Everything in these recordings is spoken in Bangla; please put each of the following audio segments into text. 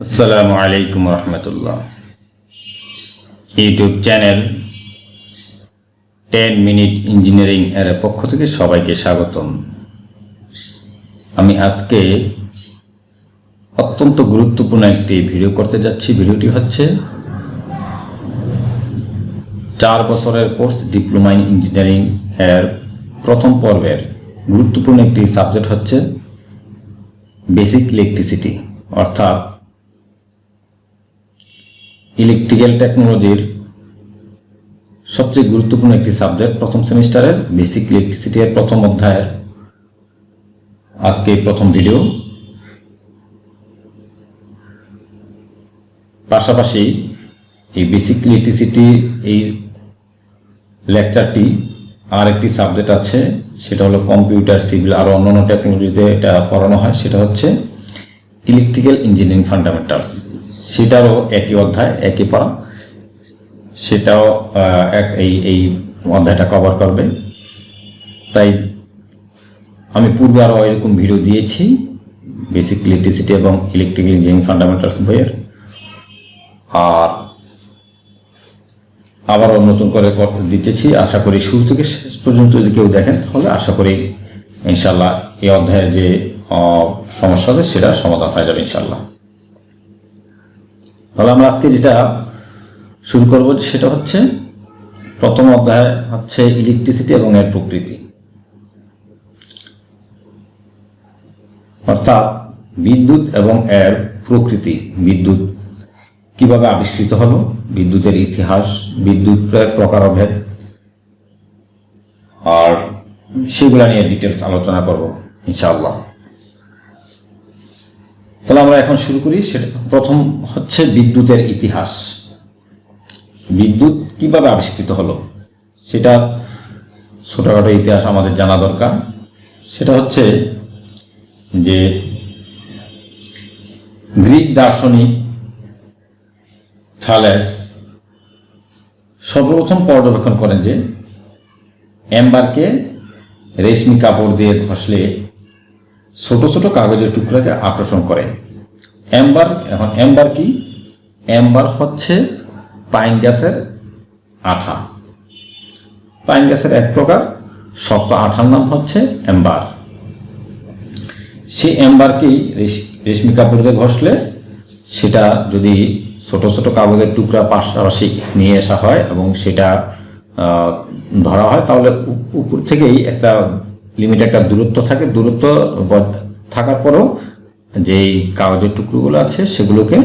আসসালামু আলাইকুম রহমতুল্লাহ। YouTube channel ten minute engineering এর পক্ষ থেকে সবাইকে স্বাগতম। আমি আজকে অত্যন্ত গুরুত্বপূর্ণ একটি ভিডিও করতে যাচ্ছি। ভিডিওটি হচ্ছে চার বছরের কোর্স ডিপ্লোমা ইন ইঞ্জিনিয়ারিং এর প্রথম পর্বের গুরুত্বপূর্ণ একটি সাবজেক্ট হচ্ছে বেসিক ইলেকট্রিসিটি, অর্থাৎ ইলেকট্রিক্যাল টেকনোলজির সবচেয়ে গুরুত্বপূর্ণ একটি সাবজেক্ট প্রথম সেমিস্টারের বেসিক ইলেকট্রিসিটি এর প্রথম অধ্যায়ের আজকে প্রথম ভিডিও। পাশাপাশি এই বেসিক ইলেকট্রিসিটি এই লেকচারটি আর একটি সাবজেক্ট আছে, সেটা হলো কম্পিউটার, সিভিল আর অন্যান্য টেকনোলজিতে এটা পড়ানো হয়, সেটা হচ্ছে ইলেকট্রিক্যাল ইঞ্জিনিয়ারিং ফান্ডামেন্টালস। সেটারও একই অধ্যায়, একই পড়া। সেটাও এক, এই এই অধ্যায়টা কভার করবে। তাই আমি পূর্বে আরও এরকম ভিডিও দিয়েছি বেসিক ইলেকট্রিসিটি এবং ইলেকট্রিক্যাল ইঞ্জিনিয়ারিং ফান্ডামেন্টালস বইয়ের। আর আবারও নতুন করে দিতেছি, আশা করি শুরু থেকে শেষ পর্যন্ত যদি কেউ দেখেন, তাহলে আশা করি ইনশাল্লাহ এই অধ্যায়ের যে সমস্যা আছে, সেটা সমাধান হয়ে যাবে ইনশাল্লাহ তাহলে আমরা আজকে যেটা শুরু করব সেটা হচ্ছে প্রথম অধ্যায় হচ্ছে ইলেকট্রিসিটি এবং এর প্রকৃতি। অর্থাৎ বিদ্যুৎ এবং এর প্রকৃতি। বিদ্যুৎ কীভাবে আবিষ্কৃত হলো? বিদ্যুতের ইতিহাস বিদ্যুতের প্রকারভেদ। আর সেগুলা নিয়ে ডিটেলস আলোচনা করব, ইনশাআল্লাহ। তাহলে আমরা এখন শুরু করি। সেটা প্রথম হচ্ছে বিদ্যুতের ইতিহাস। বিদ্যুৎ কীভাবে আবিষ্কৃত হলো? সেটা ছোটখাটো ইতিহাস আমাদের জানা দরকার। সেটা হচ্ছে যে গ্রিক দার্শনিক থালেস সর্বপ্রথম পর্যবেক্ষণ করেন যে এম্বারকে রেশমি কাপড় দিয়ে ঘষলে ছোট ছোট কাগজের টুকরাকে আকর্ষণ করে। অ্যাম্বার এখন অ্যাম্বার কি? অ্যাম্বার হচ্ছে পাইন গ্যাসের আঠা। পাইন গ্যাসের এক প্রকার, শক্ত আঠার নাম হচ্ছে অ্যাম্বার সেই অ্যাম্বারকেই রেশ- রেশমি কাপড় ঘষলে সেটা যদি ছোট ছোট কাগজের টুকরা পাশাপাশি নিয়ে আসা হয় এবং সেটা ধরা হয়, তাহলে উপর থেকেই একটা লিমিট একটা দূরত্ব থাকে, দূরত্ব থাকার পরেও যেই কাগজের টুকরোগুলো আছে সেগুলোকে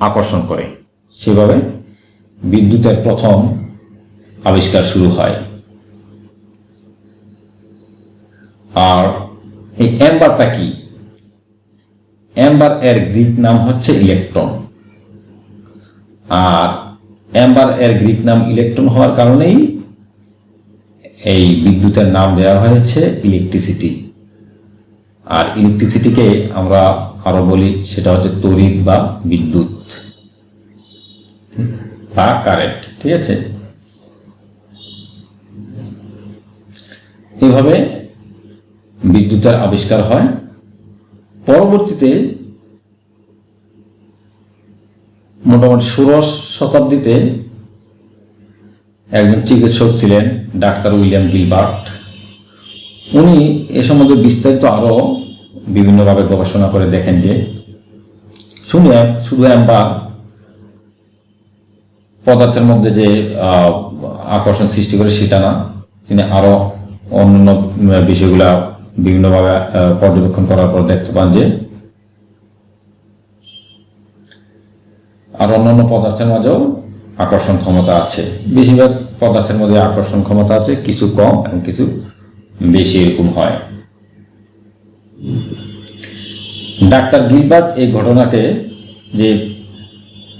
আকর্ষণ করে। সেভাবে বিদ্যুতের প্রথম আবিষ্কার শুরু হয়। আর এই অ্যাম্বারটা কি? অ্যাম্বার এর গ্রিক নাম হচ্ছে ইলেকট্রন আর অ্যাম্বার এর গ্রিক নাম ইলেকট্রন হওয়ার কারণেই এই বিদ্যুতের নাম দেওয়া হয়েছে ইলেকট্রিসিটি আর ইলেকট্রিসিটিকে আমরা আরও বলি, সেটা হচ্ছে তড়িৎ বা বিদ্যুৎ। বা কারেন্ট ঠিক আছে? এইভাবে বিদ্যুতের আবিষ্কার হয়। পরবর্তীতে মোটামুটি ষোড়শ শতাব্দীতে একজন চিকিৎসক ছিলেন, ডাক্তার উইলিয়াম গিলবার্ট। উনি এ সম্বন্ধে বিস্তারিত আরও বিভিন্নভাবে গবেষণা করে দেখেন যে শুনে শুধু অ্যাম্বার পদার্থের মধ্যে যে আকর্ষণ সৃষ্টি করে সেটা না, তিনি আরও অন্যান্য বিষয়গুলা বিভিন্নভাবে পর্যবেক্ষণ করার পর দেখতে পান যে, আর অন্যান্য পদার্থের মাঝেও আকর্ষণ ক্ষমতা আছে। বেশিরভাগ পদার্থের মধ্যে আকর্ষণ ক্ষমতা আছে, কিছু কম এবং কিছু বেশি এরকম হয়। ডাক্তার গিলবার্ট এই ঘটনাকে যে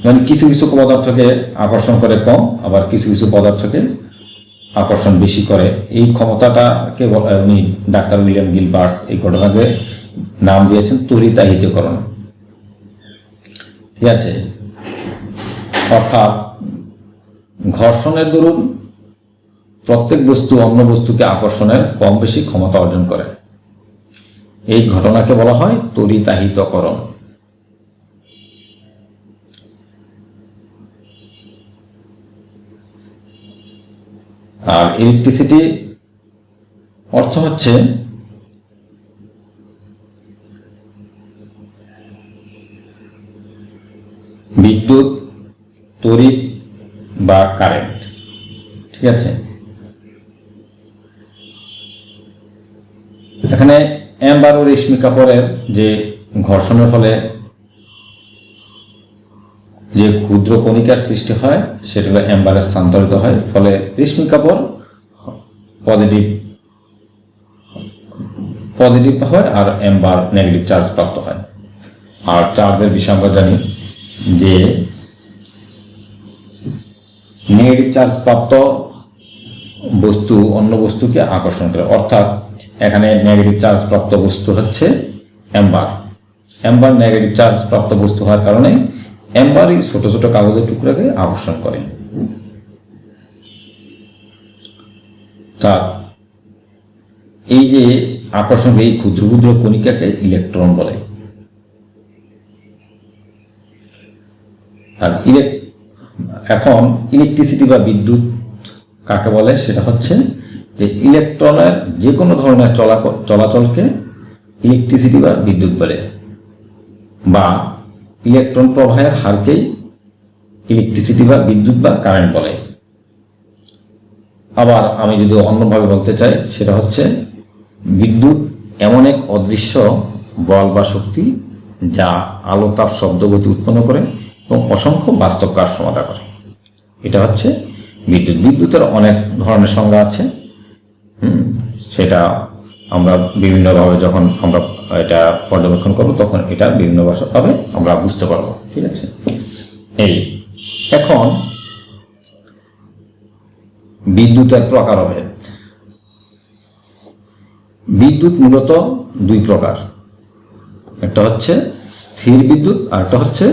মানে কিছু কিছু পদার্থকে আকর্ষণ করে কম, আবার কিছু কিছু পদার্থকে আকর্ষণ বেশি করে। এই ক্ষমতাটাকে উনি ডাক্তার উইলিয়াম গিলবার্ট এই ঘটনাকে নাম দিয়েছেন তরিতাহিতকরণ ঠিক আছে? অর্থাৎ ঘর্ষণের দরুন প্রত্যেক বস্তু অন্য বস্তুকে আকর্ষণের কম বেশি ক্ষমতা অর্জন করে। এই ঘটনাকে বলা হয় তরিতাহিতকরণ। আর ইলেকট্রিসিটি অর্থ হচ্ছে বিদ্যুৎ, তড়িৎ বা কারেন্ট। ঠিক আছে? এখানে অ্যাম্বার ও রেশমি কাপড়ের যে ঘর্ষণের ফলে যে ক্ষুদ্র কণিকার সৃষ্টি হয়, সেটা হলো অ্যাম্বারে স্থানান্তরিত হয়। ফলে রেশমি কাপড় পজিটিভ পজিটিভ হয় আর অ্যাম্বার নেগেটিভ চার্জ প্রাপ্ত হয়। আর চার্জের বিষয়ে আমরা জানি যে নেগেটিভ চার্জ প্রাপ্ত বস্তু, অন্য বস্তুকে আকর্ষণ করে। অর্থাৎ এখানে নেগেটিভ চার্জ প্রাপ্ত বস্তু হচ্ছে অ্যাম্বার অ্যাম্বার নেগেটিভ চার্জ প্রাপ্ত বস্তু হওয়ার কারণে অ্যাম্বারই ছোট ছোট কাগজের টুকরাকে আকর্ষণ করে। তা এই যে আকর্ষণ এই ক্ষুদ্র ক্ষুদ্র কণিকাকে ইলেকট্রন বলে। আর ইলেক এখন ইলেকট্রিসিটি বা বিদ্যুৎ কাকে বলে? সেটা হচ্ছে যে ইলেকট্রনের যে কোনো ধরনের চলা চলাচলকে ইলেকট্রিসিটি বা বিদ্যুৎ বলে। বা ইলেকট্রন প্রবাহের হারকেই ইলেকট্রিসিটি বা বিদ্যুৎ বা কারেন্ট বলে। আবার আমি যদি অন্যভাবে বলতে চাই, সেটা হচ্ছে বিদ্যুৎ এমন এক অদৃশ্য বল বা শক্তি যা আলো, তাপ শব্দগতি উৎপন্ন করে এবং অসংখ্য বাস্তব কাজ সমাধা করে। এটা হচ্ছে বিদ্যুৎ। বিদ্যুতের অনেক ধরনের সংজ্ঞা আছে। হুম, সেটা আমরা বিভিন্নভাবে যখন আমরা এটা পর্যবেক্ষণ করব, তখন এটা বিভিন্ন ভাবে আমরা বুঝতে পারব, ঠিক আছে? এই, এখন বিদ্যুতের প্রকারভেদ। বিদ্যুৎ মূলত দুই প্রকার। একটা হচ্ছে স্থির বিদ্যুৎ আর একটা হচ্ছে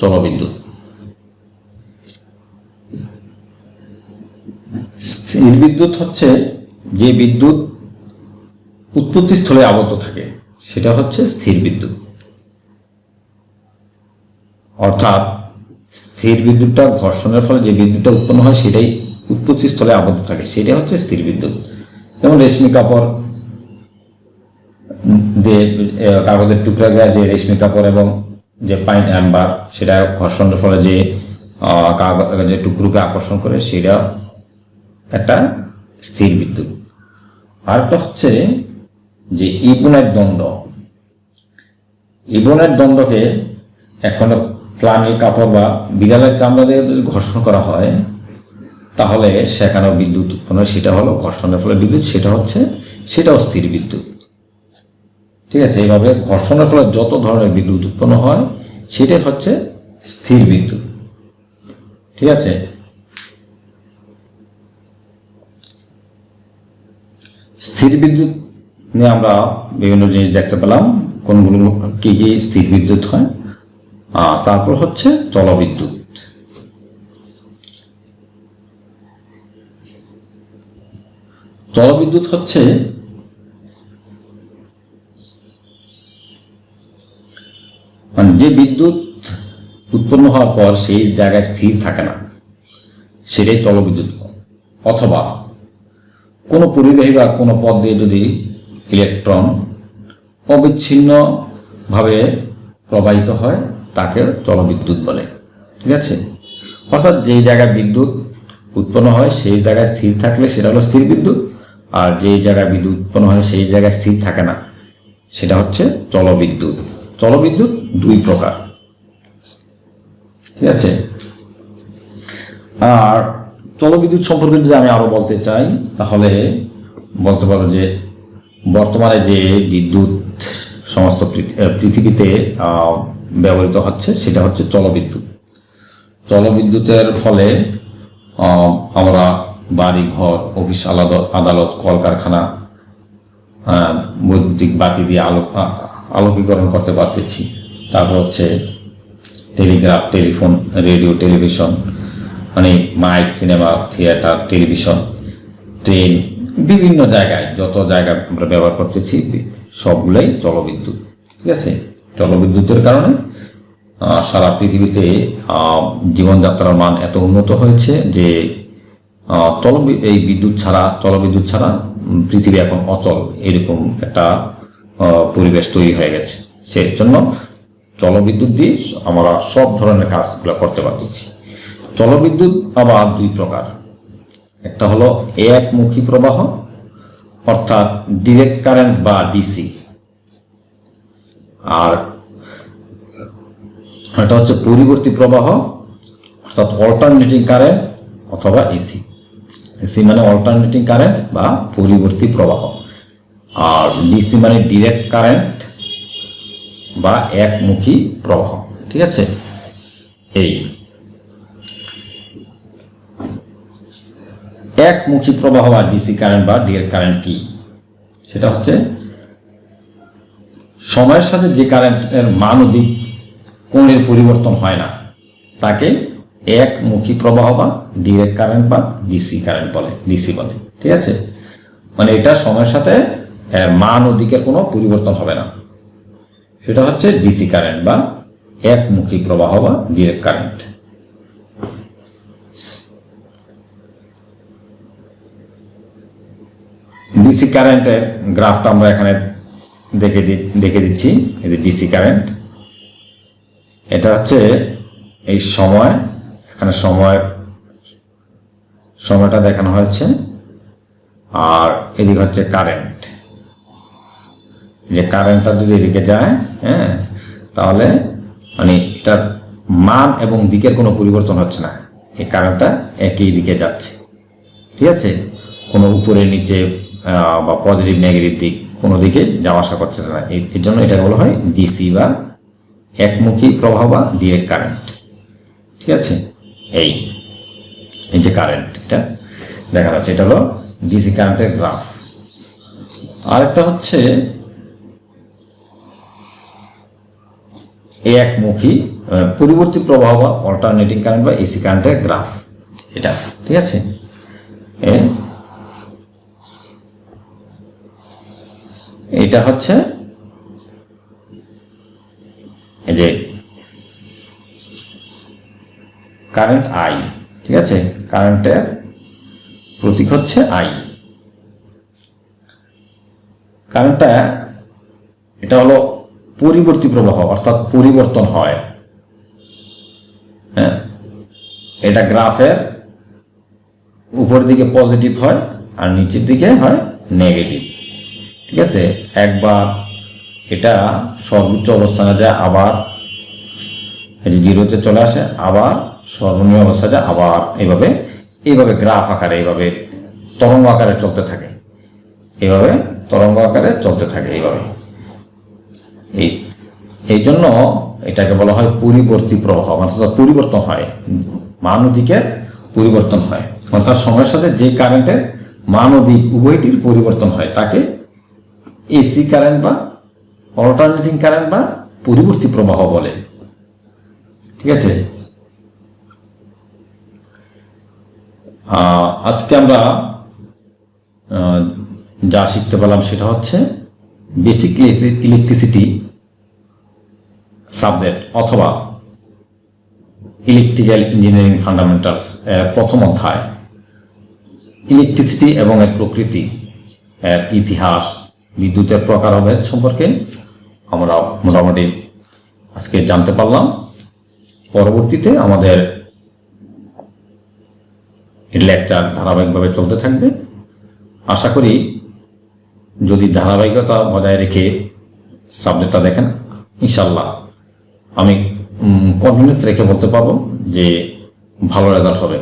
জলবিদ্যুৎ স্থির বিদ্যুৎ হচ্ছে যে বিদ্যুৎ উৎপত্তি স্থলে আবদ্ধ থাকে, সেটা হচ্ছে স্থির বিদ্যুৎ অর্থাৎ স্থির বিদ্যুৎটা ঘর্ষণের ফলে যে বিদ্যুৎটা উৎপন্ন হয়, সেটাই উৎপত্তি স্থলে আবদ্ধ থাকে, সেটাই হচ্ছে স্থির বিদ্যুৎ যেমন রেশমি কাপড় দিয়ে কাগজের টুকরা দেওয়া যে রেশমি কাপড় এবং যে পাইন অ্যাম্বার, সেটা ঘর্ষণের ফলে যে কাগজের টুকরোকে আকর্ষণ করে, সেটা একটা স্থির বিদ্যুৎ। আরেকটা হচ্ছে যে ইবনের দ্বন্দ্ব। ইবনের দ্বন্দ্বকে এখন প্লানির কাপড় বা বিড়ালের চামড়া দিয়ে যদি ঘর্ষণ করা হয়, তাহলে সেখানেও বিদ্যুৎ উৎপন্ন সেটা হলো ঘর্ষণের ফলে বিদ্যুৎ, সেটা হচ্ছে, সেটাও স্থির বিদ্যুৎ। ঠিক আছে, এইভাবে ঘর্ষণের ফলে যত ধরনের বিদ্যুৎ উৎপন্ন হয়, সেটাই হচ্ছে স্থির বিদ্যুৎ। ঠিক আছে স্থির বিদ্যুৎ নিয়ে আমরা বিভিন্ন জিনিস দেখতে পেলাম। কোনগুলো কি কি স্থির বিদ্যুৎ হয়? আর তারপর হচ্ছে জলবিদ্যুৎ জলবিদ্যুৎ হচ্ছে মানে যে বিদ্যুৎ উৎপন্ন হওয়ার পর সেই জায়গায় স্থির থাকে না, সেটাই জলবিদ্যুৎ অথবা কোনো পরিবাহী বা কোনো পথ দিয়ে যদি ইলেকট্রন অবিচ্ছিন্নভাবে প্রবাহিত হয়, তাকে জলবিদ্যুৎ বলে। ঠিক আছে? অর্থাৎ যেই জায়গায় বিদ্যুৎ উৎপন্ন হয়, সেই জায়গায় স্থির থাকলে সেটা হলো স্থির বিদ্যুৎ, আর যেই জায়গায় বিদ্যুৎ উৎপন্ন হয়, সেই জায়গায় স্থির থাকে না। সেটা হচ্ছে জলবিদ্যুৎ জলবিদ্যুৎ দুই প্রকার। ঠিক আছে? আর জলবিদ্যুৎ সম্পর্কে যদি আমি আরও বলতে চাই, তাহলে বলতে পারো যে বর্তমানে যে বিদ্যুৎ সমস্ত পৃথিবীতে ব্যবহৃত হচ্ছে, সেটা হচ্ছে জলবিদ্যুৎ জলবিদ্যুতের ফলে আমরা বাড়ি ঘর অফিস আদালত, কলকারখানা বৈদ্যুতিক বাতি দিয়ে আলো আলোকীকরণ করতে পারতেছি। তারপর হচ্ছে টেলিগ্রাফ, টেলিফোন, রেডিও, টেলিভিশন মানে mic, cinema, theatre, television, train, বিভিন্ন জায়গায় যত জায়গায় আমরা ব্যবহার করতেছি, সবগুলোই জলবিদ্যুৎ, ঠিক আছে? জলবিদ্যুতের কারণে সারা পৃথিবীতে জীবনযাত্রার মান এত উন্নত হয়েছে যে চল এই বিদ্যুৎ ছাড়া, জলবিদ্যুৎ ছাড়া পৃথিবী এখন অচল, এরকম একটা পরিবেশ তৈরি হয়ে গেছে। সেই জন্য জলবিদ্যুৎ দিয়ে আমরা সব ধরনের কাজগুলো করতে পারছি জলবিদ্যুৎ আবার দুই প্রকার। একটা হলো একমুখী প্রবাহ, অর্থাৎ ডিরেক্ট কারেন্ট বা ডিসি আর এটা হচ্ছে পরিবর্তী প্রবাহ, অর্থাৎ অল্টারনেটিং কারেন্ট অথবা এসি এসি মানে অল্টারনেটিং কারেন্ট বা পরিবর্তী প্রবাহ। আর ডিসি মানে ডিরেক্ট কারেন্ট বা একমুখী প্রবাহ। ঠিক আছে? এই। একমুখী প্রবাহ বা ডিসি কারেন্ট বা ডিরেক্ট কারেন্ট কি? সেটা হচ্ছে সময়ের সাথে যে কারেন্টের মান দিক কোণের পরিবর্তন হয় না, তাকে একমুখী প্রবাহ বা ডিরেক্ট কারেন্ট বা ডিসি কারেন্ট বলে ডিসি বলে, ঠিক আছে? মানে এটা সময়ের সাথে মান ও দিকের কোনো পরিবর্তন হবে না। সেটা হচ্ছে ডিসি কারেন্ট বা একমুখী প্রবাহ বা ডিরেক্ট কারেন্ট ডিসি কারেন্টের গ্রাফটা আমরা এখানে দেখে দেখে দিচ্ছি। এই যে ডিসি কারেন্ট এটা হচ্ছে এই সময়। এখানে সময়, সময়টা দেখানো হয়েছে। আর এদিক হচ্ছে কারেন্ট যে কারেন্টটা যদি এদিকে যায় হ্যাঁ তাহলে মানে এটার মান এবং দিকের কোনো পরিবর্তন হচ্ছে না। এই কারেন্টটা একই দিকে যাচ্ছে। ঠিক আছে? কোনো উপরে, নিচে বা পজিটিভ নেগেটিভ দিক কোনো দিকে যাওয়া আসা করছে না। এর- জন্য এটা বলা হয় ডিসি বা একমুখী প্রবাহ বা ডিরেক্ট কারেন্ট ঠিক আছে? এই এই যে কারেন্ট এটা দেখা যাচ্ছে। এটা হলো ডিসি কারেন্টের গ্রাফ আরেকটা হচ্ছে এই একমুখী আহ, পরিবর্তী প্রবাহ বা অল্টারনেটিং কারেন্ট বা এসি কারেন্টের গ্রাফ এটা ঠিক আছে? এটা হচ্ছে এই যে কারেন্ট আই ঠিক আছে? কারেন্টের প্রতীক হচ্ছে আই কারেন্টটা এটা হলো পরিবর্তী প্রবাহ, অর্থাৎ পরিবর্তন হয়। হ্যাঁ? এটা গ্রাফের উপর দিকে পজিটিভ হয় আর নিচের দিকে হয় নেগেটিভ ঠিক আছে? একবার এটা সর্বোচ্চ অবস্থানে যায়, আবার যে জিরোতে চলে আসে, আবার সর্বনিম্ন অবস্থা যায়, আবার এইভাবে এইভাবে গ্রাফ আকারে এইভাবে, তরঙ্গ আকারে চলতে থাকে। এইভাবে তরঙ্গ আকারে চলতে থাকে এইভাবে। এই এই জন্য এটাকে বলা হয় পরিবর্তী প্রবাহ অর্থাৎ পরিবর্তন হয়। মান ও দিকের পরিবর্তন হয়। অর্থাৎ সময়ের সাথে যে কারেন্টের মান উভয়টির পরিবর্তন হয়, তাকে এসি কারেন্ট বা অল্টারনেটিং কারেন্ট বা পরিবর্তী প্রবাহ বলে। ঠিক আছে? আজকে আমরা যা শিখতে পেলাম সেটা হচ্ছে বেসিক ইলেকট্রিসিটি সাবজেক্ট অথবা ইলেকট্রিক্যাল ইঞ্জিনিয়ারিং ফান্ডামেন্টালস প্রথম অধ্যায়। ইলেকট্রিসিটি এবং এর প্রকৃতি এর ইতিহাস বিদ্যুতের প্রকারভেদ সম্পর্কে আমরা মোটামুটি আজকে জানতে পারলাম। পরবর্তীতে আমাদের লেকচার ধারাবাহিকভাবে চলতে থাকবে। আশা করি যদি ধারাবাহিকতা বজায় রেখে সাবজেক্টটা দেখেন ইনশাল্লাহ আমি কনফিডেন্স রেখে বলতে পারব যে ভালো রেজাল্ট হবে।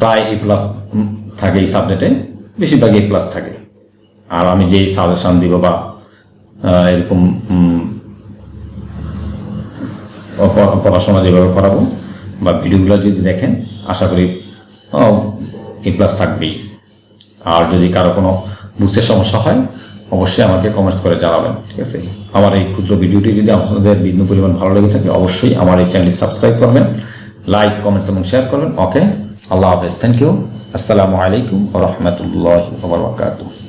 প্রায় এ প্লাস থাকে এই সাবজেক্টে বেশিরভাগ এ প্লাস থাকে। আর আমি যেই সাজেশন দিব বা এরকম পড়াশোনা যেভাবে করাবো বা ভিডিওগুলো যদি দেখেন, আশা করি এ প্লাস থাকবেই। আর যদি কারও কোনো বুঝতে সমস্যা হয়, অবশ্যই আমাকে কমেন্টস করে জানাবেন, ঠিক আছে? আমার এই ক্ষুদ্র ভিডিওটি যদি আপনাদের বিন্দু পরিমাণ ভালো লেগে থাকে, অবশ্যই আমার এই চ্যানেলটি সাবস্ক্রাইব করবেন লাইক কমেন্টস এবং শেয়ার করবেন ওকে আল্লাহ হাফেজ থ্যাংক ইউ আসসালামু আলাইকুম রহমতুল্লাহ বারকাতুহ